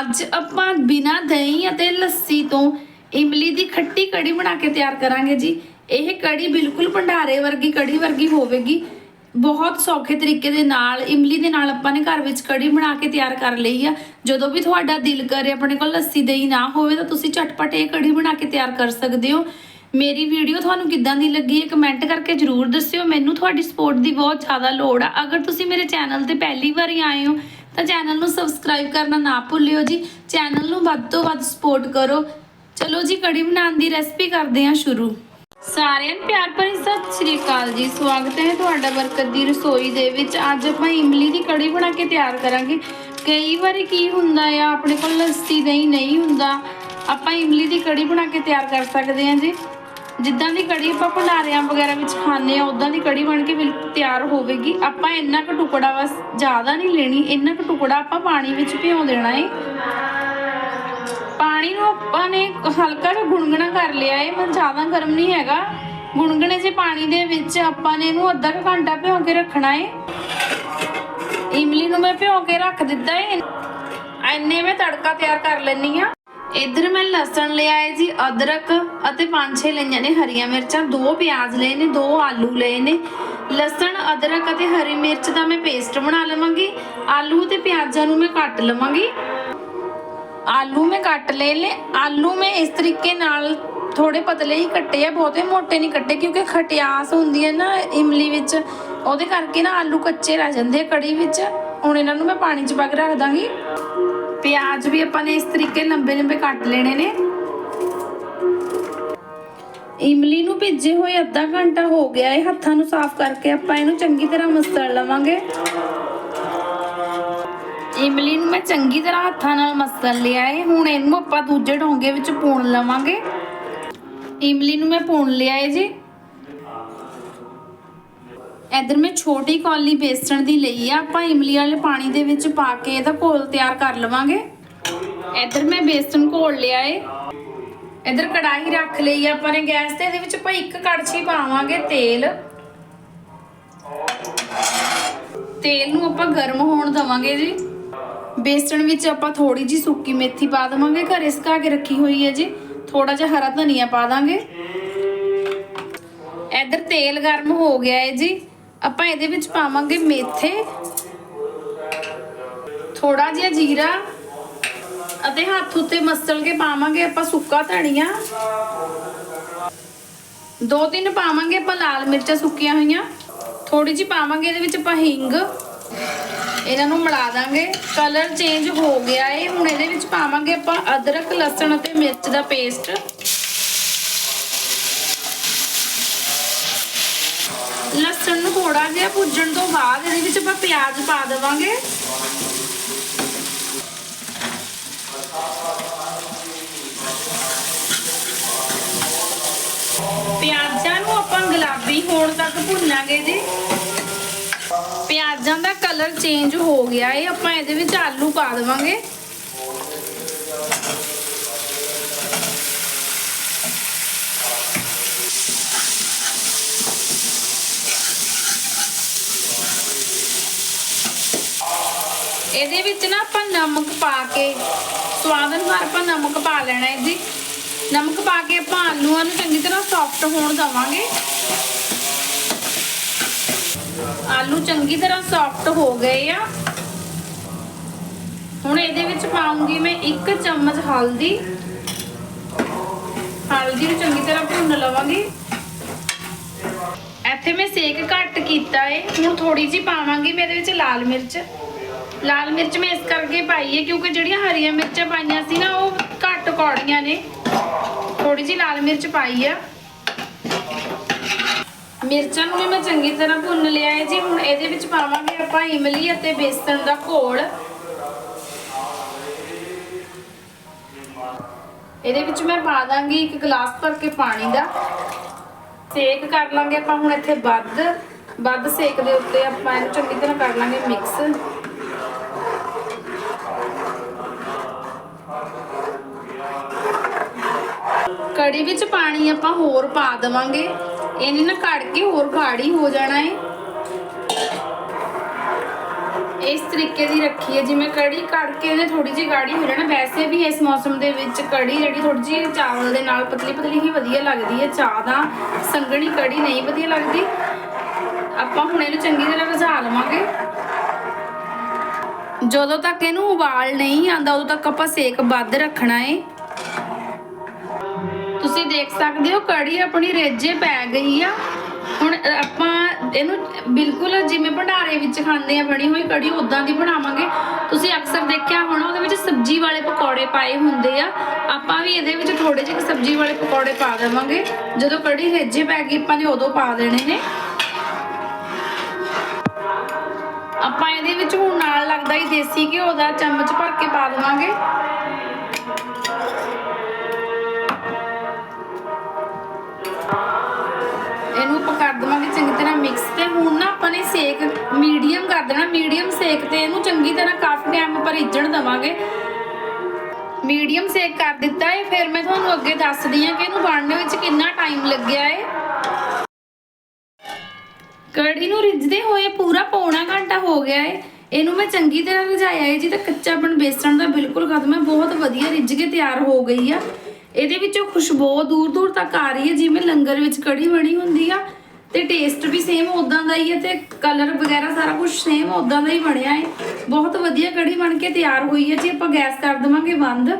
ਅੱਜ ਆਪਾਂ ਬਿਨਾਂ ਦਹੀਂ ਅਤੇ ਲੱਸੀ ਤੋਂ ਇਮਲੀ ਦੀ ਖੱਟੀ ਕੜੀ ਬਣਾ ਕੇ ਤਿਆਰ ਕਰਾਂਗੇ ਜੀ। ਇਹ ਕੜੀ ਬਿਲਕੁਲ ਭੰਡਾਰੇ ਵਰਗੀ, ਕੜੀ ਵਰਗੀ ਹੋਵੇਗੀ। ਬਹੁਤ ਸੌਖੇ ਤਰੀਕੇ ਦੇ ਨਾਲ, ਇਮਲੀ ਦੇ ਨਾਲ ਆਪਾਂ ਨੇ ਘਰ ਵਿੱਚ ਕੜੀ ਬਣਾ ਕੇ ਤਿਆਰ ਕਰ ਲਈ ਆ। ਜਦੋਂ ਵੀ ਤੁਹਾਡਾ ਦਿਲ ਕਰੇ, ਆਪਣੇ ਕੋਲ ਲੱਸੀ, ਦਹੀਂ ਨਾ ਹੋਵੇ ਤਾਂ ਤੁਸੀਂ ਝਟਪਟ ਇਹ ਕੜੀ ਬਣਾ ਕੇ ਤਿਆਰ ਕਰ ਸਕਦੇ ਹੋ। ਮੇਰੀ ਵੀਡੀਓ ਤੁਹਾਨੂੰ ਕਿੱਦਾਂ ਦੀ ਲੱਗੀ ਹੈ ਕਮੈਂਟ ਕਰਕੇ ਜਰੂਰ ਦੱਸਿਓ। ਮੈਨੂੰ ਤੁਹਾਡੀ ਸਪੋਰਟ ਦੀ ਬਹੁਤ ਜ਼ਿਆਦਾ ਲੋੜ ਆ। ਅਗਰ ਤੁਸੀਂ ਮੇਰੇ ਚੈਨਲ ਤੇ ਪਹਿਲੀ ਵਾਰੀ ਆਏ ਹੋ ਤਾਂ ਚੈਨਲ ਨੂੰ ਸਬਸਕ੍ਰਾਈਬ ਕਰਨਾ ਨਾ ਭੁੱਲਿਓ ਜੀ। ਚੈਨਲ ਨੂੰ ਵੱਧ ਤੋਂ ਵੱਧ ਸਪੋਰਟ ਕਰੋ। ਚਲੋ ਜੀ, ਕੜੀ ਬਣਾਉਣ ਦੀ ਰੈਸਪੀ ਕਰਦੇ ਹਾਂ ਸ਼ੁਰੂ। ਸਾਰਿਆਂ ਨੂੰ ਪਿਆਰ ਭਰੀ ਸਤਿ ਸ੍ਰੀ ਅਕਾਲ ਜੀ। ਸਵਾਗਤ ਹੈ ਤੁਹਾਡਾ ਬਰਕਤ ਦੀ ਰਸੋਈ ਦੇ ਵਿੱਚ। ਅੱਜ ਆਪਾਂ ਇਮਲੀ ਦੀ ਕੜੀ ਬਣਾ ਕੇ ਤਿਆਰ ਕਰਾਂਗੇ। ਕਈ ਵਾਰੀ ਕੀ ਹੁੰਦਾ ਆ, ਆਪਣੇ ਕੋਲ ਲੱਸੀ ਦਹੀਂ ਨਹੀਂ ਹੁੰਦਾ। ਆਪਾਂ ਇਮਲੀ ਦੀ ਕੜੀ ਬਣਾ ਕੇ ਤਿਆਰ ਕਰ ਸਕਦੇ ਹਾਂ ਜੀ। ਜਿੱਦਾਂ ਦੀ ਕੜੀ ਆਪਾਂ ਭੰਡਾਰਿਆਂ ਵਗੈਰਾ ਵਿੱਚ ਖਾਂਦੇ ਆ ਉਦਾਂ ਦੀ ਕੜੀ ਬਣ ਕੇ ਬਿਲਕੁਲ ਤਿਆਰ ਹੋਵੇਗੀ। ਆਪਾਂ ਇੰਨਾ ਕੁ ਟੁਕੜਾ ਬਸ ਜ਼ਿਆਦਾ ਨਹੀਂ ਲੈਣੀ, ਇੰਨਾ ਕੁ ਟੁਕੜਾ ਆਪਾਂ ਪਾਣੀ ਵਿੱਚ ਭਿਉਂ ਦੇਣਾ ਹੈ ਪਾਣੀ ਨੂੰ ਆਪਾਂ ਨੇ ਹਲਕਾ ਜਿਹਾ ਗੁਨਗੁਣਾ ਕਰ ਲਿਆ ਹੈ ਮਨ ਜ਼ਿਆਦਾ ਗਰਮ ਨਹੀਂ ਹੈਗਾ। ਗੁਨਗੁਣੇ ਜਿਹੇ ਪਾਣੀ ਦੇ ਵਿੱਚ ਆਪਾਂ ਨੇ ਇਹਨੂੰ ਅੱਧਾ ਕੁ ਘੰਟਾ ਭਿਉਂ ਕੇ ਰੱਖਣਾ ਏ। ਇਮਲੀ ਨੂੰ ਮੈਂ ਭਿਉਂ ਕੇ ਰੱਖ ਦਿੱਤਾ ਹੈ ਐਨੇ ਮੈਂ ਤੜਕਾ ਤਿਆਰ ਕਰ ਲੈਣੀ ਆ ਇੱਧਰ ਮੈਂ ਲਸਣ ਲਿਆ ਏ ਜੀ, ਅਦਰਕ ਅਤੇ ਪੰਜ ਛੇ ਲਈਆਂ ਨੇ ਹਰੀਆਂ ਮਿਰਚਾਂ, ਦੋ ਪਿਆਜ਼ ਲਏ ਨੇ, ਦੋ ਆਲੂ ਲਏ ਨੇ। ਲਸਣ, ਅਦਰਕ ਅਤੇ ਹਰੀ ਮਿਰਚ ਦਾ ਮੈਂ ਪੇਸਟ ਬਣਾ ਲਵਾਂਗੀ। ਆਲੂ ਤੇ ਪਿਆਜ਼ਾਂ ਨੂੰ ਮੈਂ ਕੱਟ ਲਵਾਂਗੀ। ਆਲੂ ਮੈਂ ਕੱਟ ਲਏ ਨੇ। ਆਲੂ ਮੈਂ ਇਸ ਤਰੀਕੇ ਨਾਲ ਥੋੜੇ ਪਤਲੇ ਹੀ ਕੱਟੇ ਆ, ਬਹੁਤੇ ਮੋਟੇ ਨਹੀਂ ਕੱਟੇ, ਕਿਉਂਕਿ ਖਟਿਆਸ ਹੁੰਦੀ ਹੈ ਨਾ ਇਮਲੀ ਵਿੱਚ। ਉਹਦੇ ਕਰਕੇ ਨਾ ਆਲੂ ਕੱਚੇ ਰਹਿ ਜਾਂਦੇ ਆ ਕੜੀ ਵਿੱਚ। ਹੁਣ ਇਹਨਾਂ ਨੂੰ ਮੈਂ ਪਾਣੀ 'ਚ ਪਾ ਕੇ ਰੱਖ ਦਾਂਗੀ। ਪਿਆਜ਼ ਵੀ ਆਪਾਂ ਨੇ ਇਸ ਤਰੀਕੇ ਲੰਬੇ ਲੰਬੇ ਕੱਟ ਲੈਣੇ ਨੇ। ਇਮਲੀ ਨੂੰ ਭਿੱਜੇ ਹੋਏ ਅੱਧਾ ਘੰਟਾ ਹੋ ਗਿਆ ਹੈ ਹੱਥਾਂ ਨੂੰ ਸਾਫ਼ ਕਰਕੇ ਆਪਾਂ ਇਹਨੂੰ ਚੰਗੀ ਤਰ੍ਹਾਂ ਮਸਲ ਲਵਾਂਗੇ। ਇਮਲੀ ਨੂੰ ਮੈਂ ਚੰਗੀ ਤਰ੍ਹਾਂ ਹੱਥਾਂ ਨਾਲ ਮਸਲ ਲਿਆ ਹੈ ਹੁਣ ਇਹਨੂੰ ਆਪਾਂ ਦੂਜੇ ਡੋਂਗੇ ਵਿੱਚ ਪੂਣ ਲਵਾਂਗੇ। ਇਮਲੀ ਨੂੰ ਮੈਂ ਪੂਣ ਲਿਆ ਹੈ ਜੀ। ਇਧਰ ਮੈਂ ਛੋਟੀ ਕੌਲੀ ਬੇਸਣ ਦੀ ਲਈ ਆ, ਆਪਾਂ ਇਮਲੀ ਵਾਲੇ ਪਾਣੀ ਦੇ ਵਿੱਚ ਪਾ ਕੇ ਇਹਦਾ ਘੋਲ ਤਿਆਰ ਕਰ ਲਵਾਂਗੇ। ਇਧਰ ਮੈਂ ਬੇਸਣ ਘੋਲ ਲਿਆ ਏ। ਇਧਰ ਕੜਾਹੀ ਰੱਖ ਲਈ ਆਪਾਂ ਨੇ ਗੈਸ ਤੇ ਇਹਦੇ ਵਿੱਚ ਆਪਾਂ ਇੱਕ ਕੜਛੀ ਪਾਵਾਂਗੇ ਤੇਲ। ਤੇਲ ਨੂੰ ਆਪਾਂ ਗਰਮ ਹੋਣ ਦਵਾਂਗੇ ਜੀ। ਬੇਸਣ ਵਿੱਚ ਆਪਾਂ ਥੋੜੀ ਜੀ ਸੁੱਕੀ ਮੇਥੀ ਪਾ ਦਵਾਂਗੇ, ਘਰੇ ਸੁਕਾ ਕੇ ਰੱਖੀ ਹੋਈ ਹੈ ਜੀ। ਥੋੜਾ ਜਿਹਾ ਹਰਾ ਧਨੀਆ ਪਾ ਦਾਂਗੇ। ਇਧਰ ਤੇਲ ਗਰਮ ਹੋ ਗਿਆ ਹੈ ਜੀ। ਆਪਾਂ ਇਹਦੇ ਵਿੱਚ ਪਾਵਾਂਗੇ ਮੇਥੇ ਥੋੜਾ ਜਿਹਾ ਜੀਰਾ ਅਤੇ ਹੱਥ ਉੱਤੇ ਮਸਲ ਕੇ ਪਾਵਾਂਗੇ ਆਪਾਂ ਸੁੱਕਾ ਧਨੀਆ। ਦੋ ਤਿੰਨ ਪਾਵਾਂਗੇ ਆਪਾਂ ਲਾਲ ਮਿਰਚਾਂ ਸੁੱਕੀਆਂ ਹੋਈਆਂ। ਥੋੜੀ ਜਿਹੀ ਪਾਵਾਂਗੇ ਇਹਦੇ ਵਿੱਚ ਆਪਾਂ ਹਿੰਗ। ਇਹਨਾਂ ਨੂੰ ਮਿਲਾ ਦਾਂਗੇ। ਕਲਰ ਚੇਂਜ ਹੋ ਗਿਆ ਏ। ਹੁਣ ਇਹਦੇ ਵਿੱਚ ਪਾਵਾਂਗੇ ਆਪਾਂ ਅਦਰਕ, ਲਸਣ ਅਤੇ ਮਿਰਚ ਦਾ ਪੇਸਟ। ਲਸਣ ਨੂੰ ਥੋੜਾ ਜਿਹਾ ਭੁੱਜਣ ਤੋਂ ਬਾਅਦ ਇਹਦੇ ਵਿੱਚ ਆਪਾਂ ਪਿਆਜ਼ ਪਾ ਦੇਵਾਂਗੇ। ਪਿਆਜ਼ਾਂ ਨੂੰ ਆਪਾਂ ਗੁਲਾਬੀ ਹੋਣ ਤੱਕ ਭੁੰਨਾਂਗੇ ਜੀ। ਪਿਆਜ਼ਾਂ ਦਾ ਕਲਰ ਚੇਂਜ ਹੋ ਗਿਆ ਏ, ਆਪਾਂ ਇਹਦੇ ਵਿੱਚ ਆਲੂ ਪਾ ਦੇਵਾਂਗੇ। ਇਹਦੇ ਵਿੱਚ ਨਾ ਆਪਾਂ ਨਮਕ ਪਾ ਕੇ, ਸਵਾਦ ਅਨੁਸਾਰ ਆਪਾਂ ਨਮਕ ਪਾ ਲੈਣਾ ਹੈ ਜੀ ਨਮਕ ਪਾ ਕੇ ਆਪਾਂ ਆਲੂਆਂ ਨੂੰ ਚੰਗੀ ਤਰ੍ਹਾਂ ਸੌਫਟ ਹੋਣ ਦਵਾਂਗੇ। ਆਲੂ ਚੰਗੀ ਤਰ੍ਹਾਂ ਸੌਫਟ ਹੋ ਗਏ ਆ। ਹੁਣ ਇਹਦੇ ਵਿੱਚ ਪਾਉਂਗੀ ਮੈਂ 1 ਚਮਚ ਹਲਦੀ। ਹਲਦੀ ਨੂੰ ਚੰਗੀ ਤਰ੍ਹਾਂ ਭੁੰਨ ਲਵਾਂਗੇ। ਇੱਥੇ ਮੈਂ ਸੇਕ ਘੱਟ ਕੀਤਾ ਏ। ਹੁਣ ਥੋੜੀ ਜਿਹੀ ਪਾਵਾਂਗੀ ਮੈਂ ਇਹਦੇ ਵਿੱਚ ਲਾਲ ਮਿਰਚ। ਲਾਲ ਮਿਰਚ ਮੈਂ ਇਸ ਕਰਕੇ ਪਾਈ ਹੈ ਕਿਉਂਕਿ ਜਿਹੜੀਆਂ ਹਰੀਆਂ ਮਿਰਚਾਂ ਪਾਈਆਂ ਸੀ ਨਾ ਉਹ ਘੱਟ ਕੌੜੀਆਂ ਨੇ। ਥੋੜੀ ਜਿਹੀ ਲਾਲ ਮਿਰਚ ਪਾਈ ਆ। ਮਿਰਚਾਂ ਨੂੰ ਵੀ ਮੈਂ ਚੰਗੀ ਤਰ੍ਹਾਂ ਭੁੰਨ ਲਿਆ ਹੈ ਜੀ। ਹੁਣ ਇਹਦੇ ਵਿੱਚ ਪਾਵਾਂਗੇ ਆਪਾਂ ਇਮਲੀ ਅਤੇ ਬੇਸਣ ਦਾ ਘੋਲ। ਇਹਦੇ ਵਿੱਚ ਮੈਂ ਪਾ ਦਾਂਗੀ ਇੱਕ ਗਲਾਸ ਭਰ ਕੇ ਪਾਣੀ ਦਾ। ਸੇਕ ਕਰ ਲਾਂਗੇ ਆਪਾਂ ਹੁਣ ਇੱਥੇ ਵੱਧ ਵੱਧ ਸੇਕ ਦੇ ਉੱਤੇ ਆਪਾਂ ਇਹਨੂੰ ਚੰਗੀ ਤਰ੍ਹਾਂ ਕਰ ਲਾਂਗੇ ਮਿਕਸ। ਕੜੀ ਵਿੱਚ ਪਾਣੀ ਆਪਾਂ ਹੋਰ ਪਾ ਦੇਵਾਂਗੇ। ਇਹਨੇ ਨਾ ਘੜ ਕੇ ਹੋਰ ਗਾੜੀ ਹੋ ਜਾਣਾ ਹੈ ਇਸ ਤਰੀਕੇ ਦੀ ਰੱਖੀ ਹੈ ਜਿਵੇਂ ਕੜੀ ਕੱਢ ਕੇ ਇਹਨੇ ਥੋੜੀ ਜਿਹੀ ਗਾੜੀ ਹੋ ਜਾਣਾ। ਵੈਸੇ ਵੀ ਇਸ ਮੌਸਮ ਦੇ ਵਿੱਚ ਕੜੀ ਜਿਹੜੀ ਥੋੜੀ ਜਿਹੀ ਚਾਵਲ ਦੇ ਨਾਲ ਪਤਲੀ ਪਤਲੀ ਹੀ ਵਧੀਆ ਲੱਗਦੀ ਹੈ ਚਾਹ ਦਾ ਸੰਘਣੀ ਕੜੀ ਨਹੀਂ ਵਧੀਆ ਲੱਗਦੀ। ਆਪਾਂ ਹੁਣ ਇਹਨੂੰ ਚੰਗੀ ਤਰ੍ਹਾਂ ਰਝਾ ਲਵਾਂਗੇ। ਜਦੋਂ ਤੱਕ ਇਹਨੂੰ ਉਬਾਲ ਨਹੀਂ ਆਂਦਾ ਉਦੋਂ ਤੱਕ ਆਪਾਂ ਸੇਕ ਵੱਧ ਰੱਖਣਾ ਹੈ ਤੁਸੀਂ ਦੇਖ ਸਕਦੇ ਹੋ, ਕੜੀ ਆਪਣੀ ਰੇਜੇ ਪੈ ਗਈ ਆ। ਹੁਣ ਆਪਾਂ ਇਹਨੂੰ ਬਿਲਕੁਲ ਜਿਵੇਂ ਭੰਡਾਰੇ ਵਿੱਚ ਖਾਂਦੇ ਆ, ਬਣੀ ਹੋਈ ਕੜੀ ਉਦਾਂ ਦੀ ਬਣਾਵਾਂਗੇ। ਤੁਸੀਂ ਅਕਸਰ ਦੇਖਿਆ ਹੋਣਾ, ਉਹਦੇ ਵਿੱਚ ਸਬਜ਼ੀ ਵਾਲੇ ਪਕੌੜੇ ਪਾਏ ਹੁੰਦੇ ਆ। ਆਪਾਂ ਵੀ ਇਹਦੇ ਵਿੱਚ ਥੋੜੇ ਜਿਹੇ ਸਬਜ਼ੀ ਵਾਲੇ ਪਕੌੜੇ ਪਾ ਦੇਵਾਂਗੇ। ਜਦੋਂ ਕੜੀ ਰੇਜੇ ਪੈ ਗਈ, ਆਪਾਂ ਨੇ ਉਦੋਂ ਪਾ ਦੇਣੇ ਨੇ। ਆਪਾਂ ਇਹਦੇ ਵਿੱਚ ਹੁਣ ਨਾਲ ਲੱਗਦਾ ਹੀ ਦੇਸੀ ਘਿਓ ਦਾ ਚਮਚ ਭਰ ਕੇ ਪਾ ਦੇਵਾਂਗੇ। ਤੇ ਹੁਣ ਨਾ ਆਪਾਂ ਨੇ ਸੇਕ ਮੀਡੀਅਮ ਕਰ ਦੇਣਾ, ਮੀਡੀਅਮ ਸੇਕ ਤੇ ਇਹਨੂੰ ਚੰਗੀ ਤਰ੍ਹਾਂ ਕਾਫੀ ਟਾਈਮ ਆਪਾਂ ਰਿੱਝਣ ਦੇਵਾਂਗੇ। ਮੀਡੀਅਮ ਸੇਕ ਕਰ ਦਿੱਤਾ ਹੈ ਫਿਰ ਮੈਂ ਤੁਹਾਨੂੰ ਅੱਗੇ ਦੱਸਦੀ ਹਾਂ ਕਿ ਇਹਨੂੰ ਬਣਨ ਵਿੱਚ ਕਿੰਨਾ ਟਾਈਮ ਲੱਗਿਆ ਹੈ ਕੜੀ ਨੂੰ ਰਿੱਝਦੇ ਹੋਏ ਪੂਰਾ ਪੌਣਾ ਘੰਟਾ ਹੋ ਗਿਆ ਹੈ ਇਹਨੂੰ ਮੈਂ ਚੰਗੀ ਤਰ੍ਹਾਂ ਰਝਾਇਆ ਹੈ ਜੀ ਤਾਂ ਕੱਚਾਪਣ ਬੇਸਣ ਦਾ ਬਿਲਕੁਲ ਖਤਮ ਹੈ ਬਹੁਤ ਵਧੀਆ ਰਿੱਝ ਕੇ ਤਿਆਰ ਹੋ ਗਈ ਆ। ਇਹਦੇ ਵਿੱਚੋਂ ਖੁਸ਼ਬੂ ਦੂਰ ਦੂਰ ਤੱਕ ਆ ਰਹੀ ਹੈ ਜਿਵੇਂ ਲੰਗਰ ਵਿੱਚ ਕੜੀ ਬਣੀ ਹੁੰਦੀ ਆ। ਤੇ ਟੇਸਟ ਵੀ ਸੇਮ ਉਦਾਂ ਦਾ ਹੀ ਹੈ ਤੇ ਕਲਰ ਵਗੈਰਾ ਸਾਰਾ ਕੁਝ ਸੇਮ ਉਦਾਂ ਦਾ ਹੀ ਬਣਿਆ ਹੈ। ਬਹੁਤ ਵਧੀਆ ਕੜੀ ਬਣ ਕੇ ਤਿਆਰ ਹੋਈ ਹੈ ਜੀ, ਆਪਾਂ ਗੈਸ ਕਰ ਦੇਵਾਂਗੇ ਬੰਦ।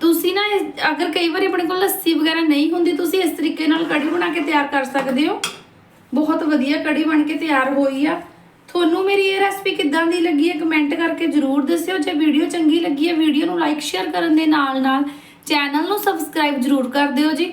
ਤੁਸੀਂ ਨਾ ਇਸ- ਅਗਰ ਕਈ ਵਾਰੀ ਆਪਣੇ ਕੋਲ ਲੱਸੀ ਵਗੈਰਾ ਨਹੀਂ ਹੁੰਦੀ, ਤੁਸੀਂ ਇਸ ਤਰੀਕੇ ਨਾਲ ਕੜੀ ਬਣਾ ਕੇ ਤਿਆਰ ਕਰ ਸਕਦੇ ਹੋ। ਬਹੁਤ ਵਧੀਆ ਕੜੀ ਬਣ ਕੇ ਤਿਆਰ ਹੋਈ ਆ। ਤੁਹਾਨੂੰ ਮੇਰੀ ਇਹ ਰੈਸਪੀ ਕਿੱਦਾਂ ਦੀ ਲੱਗੀ ਹੈ ਕਮੈਂਟ ਕਰਕੇ ਜਰੂਰ ਦੱਸਿਓ। ਜੇ ਵੀਡੀਓ ਚੰਗੀ ਲੱਗੀ ਹੈ ਵੀਡੀਓ ਨੂੰ ਲਾਈਕ ਸ਼ੇਅਰ ਕਰਨ ਦੇ ਨਾਲ ਨਾਲ ਚੈਨਲ ਨੂੰ ਸਬਸਕ੍ਰਾਈਬ ਜਰੂਰ ਕਰ ਦਿਓ ਜੀ।